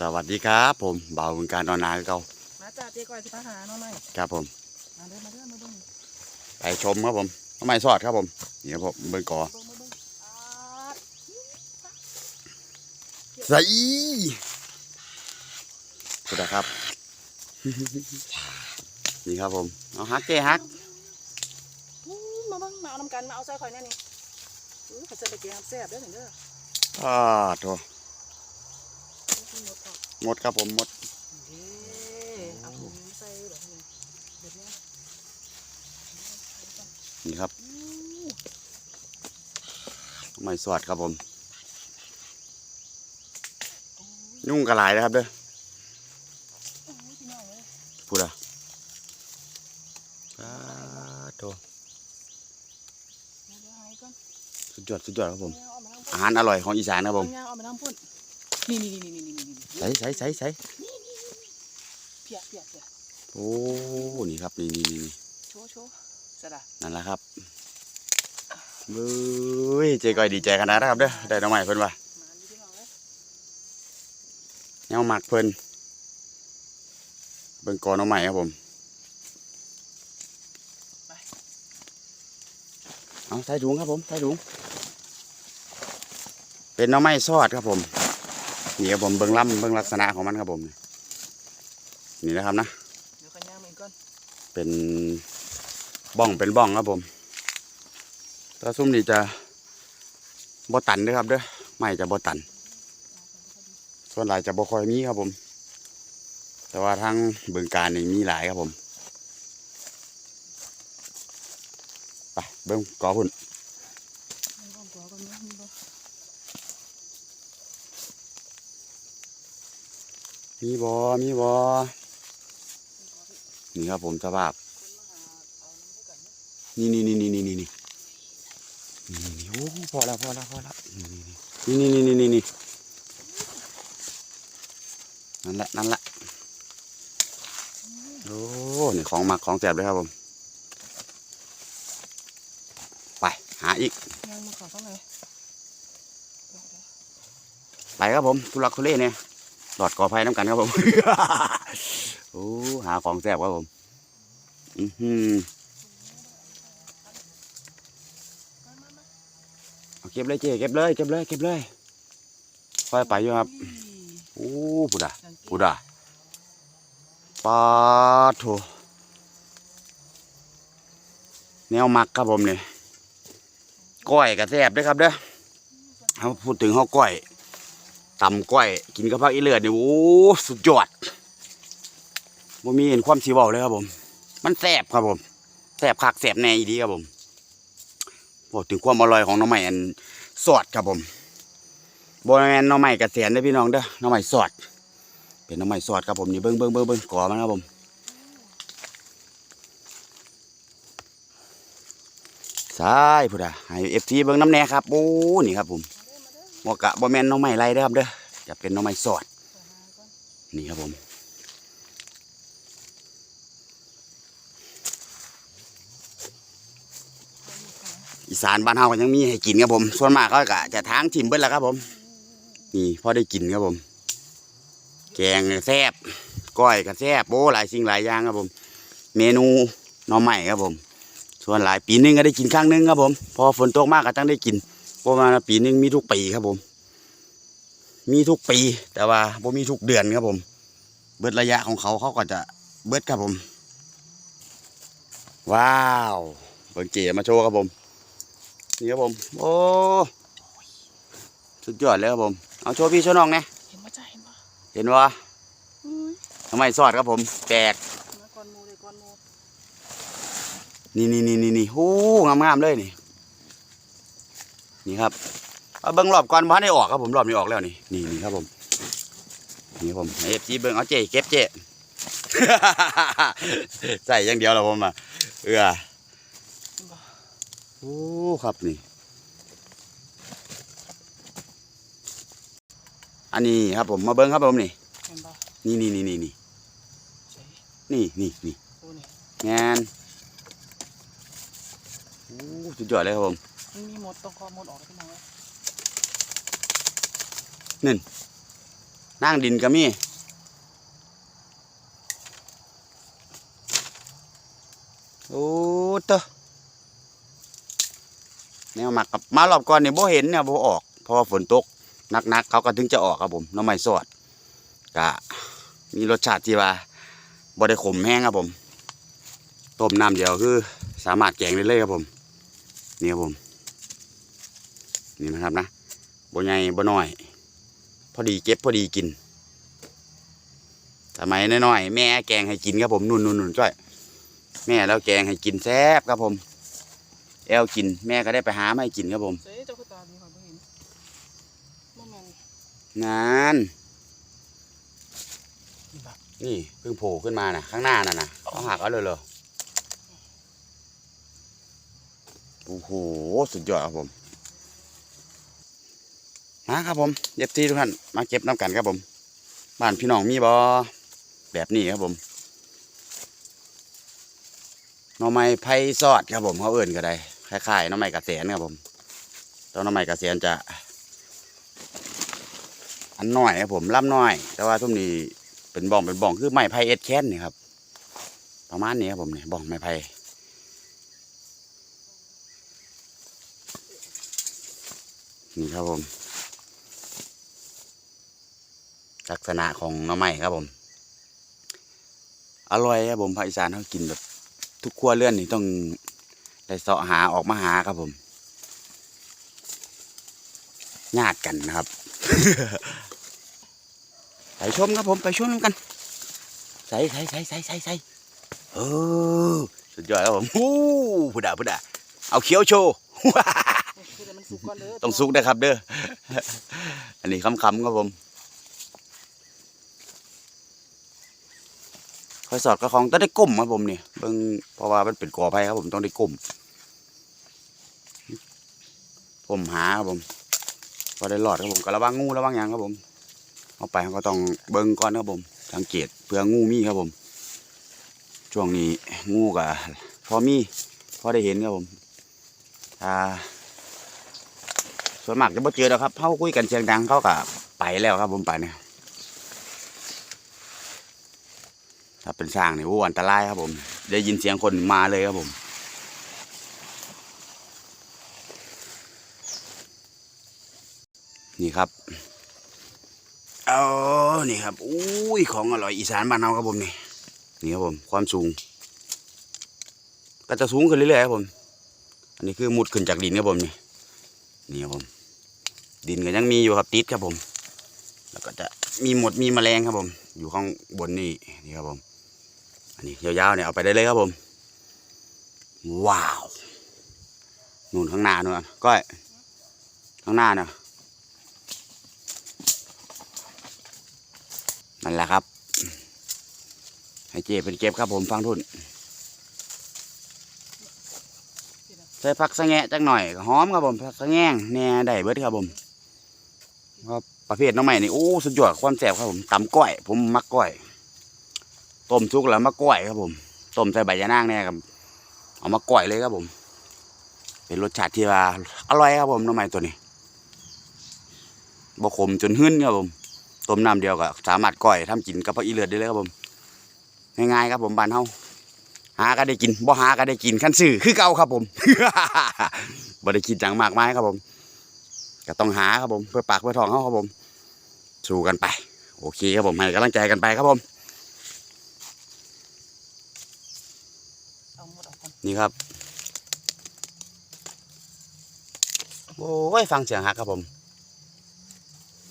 สวัสดีครับ ผมบ่าววงการออนไลน์เก่ามาจ้าเจ๊ก้อยที่พาหาเนาะไม่ครับผมมาเด้อมาเด้อมาเบิ่งไปชมครับผมทำไมสอดครับผมนี่ครับผมเบิ่งก่อเบิ่งมาเบิ่งอาดใส่สุดครับ นี่ครับผม เอาฮักเจ้ฮักอู้มาเบิ่งมาเอาน้ำกันมาเอาใส่ข่อยแน่นี่อู้เขาจะไปแกงแซ่บเด้อถึงเด้ออ่าโถกิน หมดครับผมหมดนี่ครับไม่สวัสดครับผม ยุ่งกระหลายนะครับเด้อพูดอะปาโตสุดยอดสุดยอดครับผม อาหารอร่อยของอีสานครับผมนี่นี่นี่นี่ ใส่ใส่ใส่ใส่เพียเพียเพียโอ้ นี่ครับ นี่นี่นี่นี่โชว์โชว์สะดะนั่นแหละครับเบ้ยเจ๊ก้อยดีใจขนาดนะครับเด้อ ได้น้องใหม่เพิ่นว่ามาดูพี่น้องเอ้ยแนวหมักเพิ่นเบิ่งกอน้องใหม่ครับผม เอาใส่ถุงครับผมใส่ถุง เป็นหน้องไม้ซอดครับผม นี่ครับผมเบิ่งลำเบิ่งลักษณะของมันครับผม นี่นะครับนะเดี๋ยวกันย่างมันก่อนเป็นบ้องเป็นบ้องครับผมแตาซุ่มนี่จะบ่ตันเด้อครับเด้อไม่จะบ่ตัน ส่วนหลายจะบ่ค่อยมีครับผม แต่ว่าทางบึงการนี่มีหลายครับผม ไปเบิ่งกอพุ่นมันก็ตัวกันนะมันก็ มีบ่มีบ่นี่ครับผมสภาพนี่นี่นี่นี่นี่นี่นี่นี่นี่โอ้พอแล้วพอแล้วพอแล้วนี่นี่นี่นี่นี่นี่นั่นแหละนั่นแหละโอ้นี่ของหมักของแสบเลยครับผมไปหาอีกย่างมาขอสักหน่อยไปครับผมทุลักทุเลเนี่ย หลอดกอไผ่น้ำกันครับผม โอ้หาของแสบครับผม อือหือเก็บเลยเจ๊เก็บเลยเก็บเลยเก็บเลยค่อยไปอยู่ครับ โอ้ปุดาปุดาปาโถแนวมักครับผมเนี่ยก้อยกับแสบด้วยครับเด้อเอาพูดถึงข้าก้อย ตำก้อย กินกับผักอีเลือดนี่โอ้สุดยอดบ่มีเห็นความสีเบาเลยครับผม มันแสบครับผมแสบคักแสบแน่อีดีครับผมบอกถึงความอร่อยของน้องใหม่อันสอดครับผมบ่แมนน้องใหม่กระเสียนเด้พี่น้องเด้อน้องใหม่สอด เป็นน้องใหม่สอดครับผมนี่เบิ้งเบิ้งเบิ้งเบิ้งก่อมันครับผมใช่พุทธะให้เอฟซีเบิ้งน้ำแน่ครับโอ้นี่ครับผม บ่กะบ่แมนน้องไม้ไรเด้ครับเด้อจะเป็นน้องไม้สอด นี่ครับผมอีสานบ้านเฮาก็ยังมีให้กินครับผม ส่วนมากก็จะทางถิ่มเบิดแล้วครับผม นี่พอได้กินครับผม แกงแซ่บก้อยก็แซ่บโอ้หลายสิ่งหลายอย่างครับผม เมนูน้องไม้ครับผม ส่วนหลายปีหนึงก็ได้กินครั้งหนึงครับผม พอฝนตกมากก็ต้องได้กิน เพราะว่าปีหนึงมีทุกปีครับผม มีทุกปี แต่ว่าบ่มีทุกเดือนครับผม เบิดระยะของเขาเขาก็จะเบิดครับผม ว้าวเบิ่งเจ๋มาโชว์ครับผม นี่ครับผม โอ้สุดยอดเลยครับผม เอาโชว์พี่โชว์น้องไงเห็นว่าจ้าเห็นว่าเห็นว่าทำไมสอดครับผมแปลกมาก่อนหมูเลยก่อนหมูนี่นี่นี่นี่นี่หูงามงามๆเลยนี่ นี่ครับเอาเบิ้งรอบก่อนพันได้ออกครับผมรอบนี้ออกแล้วนี่นี่นี่ครับผมนี่ครับผมเอฟซีเบิ้งเอาเจ๊เก็บเจ๊ใส่อย่างเดียวแล้วผมอะเออเห็นบ่โอ้ครับนี่ อันนี้ครับผมมาเบิ้งครับผมนี่เห็นบ่นี่นี่นี่นี่นี่ใช่นี่นี่นี่โอ้นี่งานโอ้สุดยอดเลยครับผม มันมีหมดต้องคอหมดออกแล้วพี่น้องเอ้ยนั่งดินก็มีโอ้เตอะแนวหมักกับมารอบก่อนเนี่ยโบเห็นเนี่ยโบออกเพราะว่าฝนตกหนักๆเขาก็ถึงจะออกครับผมน้ำไม้สอดก็มีรสชาติที่ว่าบ่ได้ขมแห้งครับผมต้มน้ำเดียวคือสามารถแกงได้เลยครับผมนี่ครับผม นี่นะครับนะบ่ใหญ่บ่น้อย พอดีเก็บพอดีกินสมัยน้อยๆแม่แกงให้กินครับผมนุ่นนุ่นนุ่นจ้อยแม่แล้วแกงให้กินแซ่บครับผม แอลกิน แม่ก็ได้ไปหามาให้กินครับผมเจ๊เจ้าคือตาดีค่ะบ่เห็นบ่แม่นงานนี่เพิ่งโผล่ขึ้นมาน่ะ ข้างหน้าน่ะนะเขาหักเอาเลยเหรอโอ้โห สุดยอดครับผม มาครับผมเย็บทีทุกท่านมาเก็บน้ำกันครับผม บ้านพี่น้องมีบอแบบนี้ครับผมหน่อไม้ไผ่ซอดครับผมเขาเอื่นก็ได้คล้ายๆหน่อไม้กระเสียนครับผมตัวหน่อไม้กระเสียนจะ อันน้อยครับผมล่ำน้อย แต่ว่าทุ่มนี้เป็นบ่องเป็นบ่องคือไม้ไผ่เอ็ดแค้นนี่ครับ ประมาณนี้ครับผมเนี่ยบ่องไม้ไผ่นี่ครับผม ลักษณะของหน้ำไม้ครับผม อร่อยครับผมภาคอีสานเขากินแบบ ทุกครัวเรือนนี่ต้องได้เสาะหาออกมาหาครับผมญาติกันนะครับ ไปชมครับผมไปชมกัน ใส่ใส่ใส่ใส่ใส่ใส่เออสุดยอดครับผมฮู้พุดาพุดาเอาเขียวโชว์ต้อต้องซุกนะครับเด้อ อันนี้คำๆครับผม คอยสอดกระของต้องได้ก้มครับผมเนี่ยเบิ่งเพราะว่ามันเป็นกอไผ่ครับผมต้องได้ก้มผมหาครับผมพอได้หลอดครับผมก็ระวังงูระวังยังครับผมเอาไปก็ต้องเบิ่งก่อนครับผมสังเกตเพื่องูมีครับผม ช่วงนี้งูกับพอมีพอได้เห็นครับผมอ่าส่วนมากจะบ่เจอแล้วครับเขาคุยกันเสียงดังเขาก็ไปแล้วครับผมไปเนี่ย ถ้าเป็นสร้างเนี่ยโอ้อันตรายครับผม ได้ยินเสียงคนมาเลยครับผมนี่ครับเอานี่ครับ อุ้ย ของอร่อยอีสานบ้านเราครับผมนี่ นี่ครับผม ความสูง ก็จะสูงขึ้นเรื่อยๆครับผม อันนี้คือมุดขึ้นจากดินครับผมนี่ นี่ครับผม ดินก็ยังมีอยู่ครับติดครับผม แล้วก็จะมีหมดมีแมลงครับผม อยู่ข้างบนนี่ นี่ครับผม อันนี้ยาวๆเนี่ยเอาไปได้เลยครับผม ว้าวนู่นข้างหน้านู่นก้อยข้างหน้าเนาะนั่นแหละครับ ให้เจ็บเป็นเก็บครับผมฟังทุนใส่ผักสะแงะจักหน่อยหอมครับผมผักสะแงงแหน่ได้เบิดครับผมครับประเภทน้องใหม่นี่โอ้สุดยอดความแซ่บครับผมตำก้อย ผมมักก้อย ต้มซุกแล้วมาก้อยครับผมต้มใส่ใบยะนางเนี่ยครับเอามาก้อยเลยครับผม เป็นรสชาติที่ว่าอร่อยครับผมน้องใหม่ตัวนี้บขมจนหึ่นครับผมต้มน้ำเดียวก็สามารถก้อยทำกินกับผักอีเลือดได้เลยครับผมง่ายๆครับผมบ้านเฮาหาก็ได้กินบ่หาก็ได้กินขั้นซื้อคือเก่าครับผมบ่ได้คิดจังมากมายครับผมก็ต้องหาครับผมเพื่อปากเพื่อท้องเขาครับผม สู้กันไป โอเคครับผมให้กำลังใจกันไปครับผม เอาหมดออกก่อ นนี่ครับ โอ้ย ฟังเสียงฮักครับผม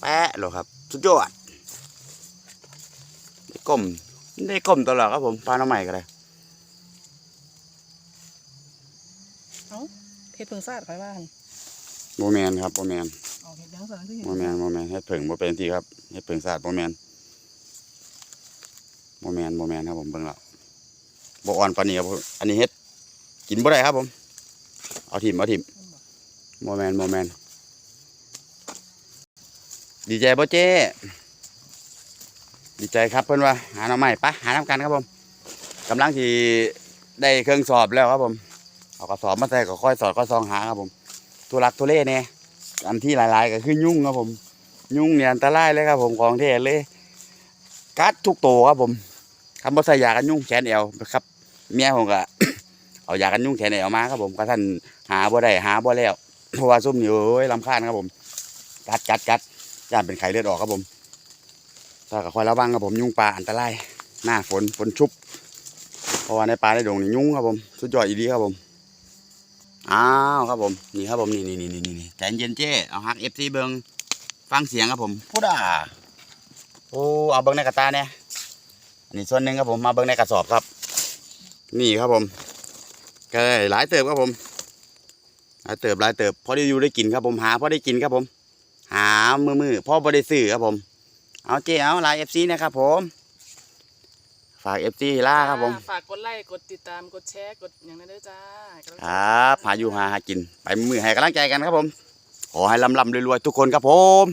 แปะเลยครับ สุดยอดได้ก้มได้ก้มตลอดครับผมปลาหน้ำใหม่ก็ได้เฮ็ดเพิ่งซาดข่อยว่าหั่นโมแมนครับโมแมนเอาเฮ็ดยังซั่นคือเฮ็ดโมแมนโมแมนให้เผิงโมเป็นที่ครับให้เผิงศาสตร์โมแมนโมแมนโมแมนครับผมเบิ่งและบอ่อนปานนี้ครับผมอันนี้เฮ็ด กินบ่ได้ครับผม เอาถิ่มเอาถิ่มโมแมนโมแมนดีใจบ่เจ้ดีใจครับเพิ่อนว่าหาหน่อไม้ปะหาน้ำกันครับผมกำลังที่ได้เครื่องสอบแล้วครับผมเอากระสอบมาใส่ก็ค่อยสอดก็ซองหาครับผมทุลักทุเล่เนี่ยอันที่หลาย ๆ ก็คือยุ่งครับผม ยุ่งเนี่ยอันตรายเลยครับผมของแท้เลยกัดทุกตัวครับผมคำว่าใส่ยากันยุ่งแขนเอวครับ เมียผมก็ เอาอยากันยุ่งแขนเอวมาครับผมก็ท่านหาบ่ได้หาบ่แล้วเพราะว่าซุ่มนี่โอ้ยลำคาญครับผมกัดกัดกัดย่านเป็นไข้เลือดออกครับผมถ้าก็คอยระวังครับผมยุ่งปลาอันตรายหน้าฝนฝนชุบเพราะว่าในป่าในดงนี่ยุ่งครับผมสุดยอดอีดีครับผมอ้าวครับผมนี่ครับผมนี่นี่นี่นี่นี่ใจเย็นเจ้เอาฮักเอฟซีเบิงฟังเสียงครับผมพูดอะโอ้เอาเบิงในกระตาเนี่ยอันนี้ส่วนหนึ่งครับผมมาเบิงในกระสอบครับ นี่ครับผม ก็ได้หลายเติบครับผมหลายเติบหลายเติบพอได้อยู่ได้กินครับผมหาพอได้กินครับผม หามือมือพ่อบ่ได้ซื้อครับผม เอาเจ้เอาหลายเอฟซีนะครับผม ฝากเอฟซีล่าครับผม ฝากกดไลค์กดติดตามกดแชร์กดอย่างนั้นด้วยจ้าครับหาอยู่หาหากิน ไปมือให้กำลังใจกันครับผม ขอให้ลำลำรวยๆทุกคนครับผม